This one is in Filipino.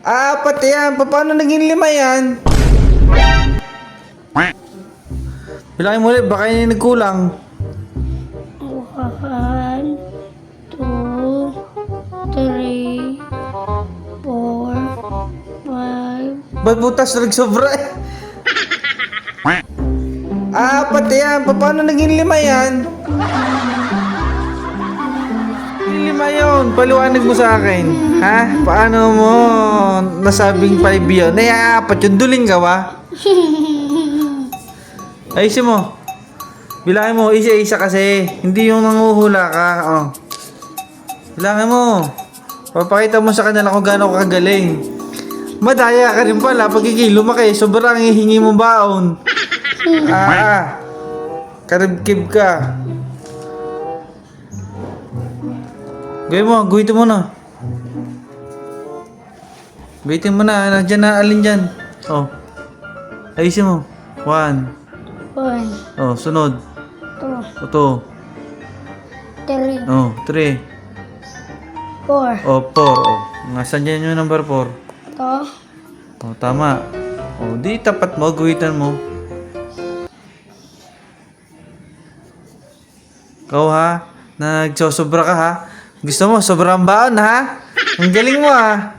Apat yan. Pa- Paano naging lima yan? Bilangin mo ulit, baka yun yung nagkulang. One, two, three, four, five, Ba't butas na nagsobra eh? Apat yan. Pa- Paano naging lima yan? Lima yun. Paliwanag mo sa akin. Ha? Paano mo nasabing 5 yun? Ay, apat yun. Duling ka ba? Ayusin mo. Bilangin mo. Isa-isa kasi. Hindi yung nanguhula ka. Oh. Bilangin mo. Papakita mo sa kanila kung gaano ka kagaling. Madaya ka rin pala. Pag ikilumaki, sobrang hihingi mo baon. Ah, karibkib ka. Gawin mo, guhitin mo na. Guhitin mo na, nandiyan na, alin dyan. Oh. Ayusin mo. One. one, Oh, sunod. two, Ito. three, Oh, three. four. Oh, four. Oh. Nasaan dyan yung number four? To, Oh, tama. Oh, di tapat mo, guhitan mo. Ikaw ha, nagsosobra ka ha. Gusto mo, sobrang baon ha? Ang galing mo ha.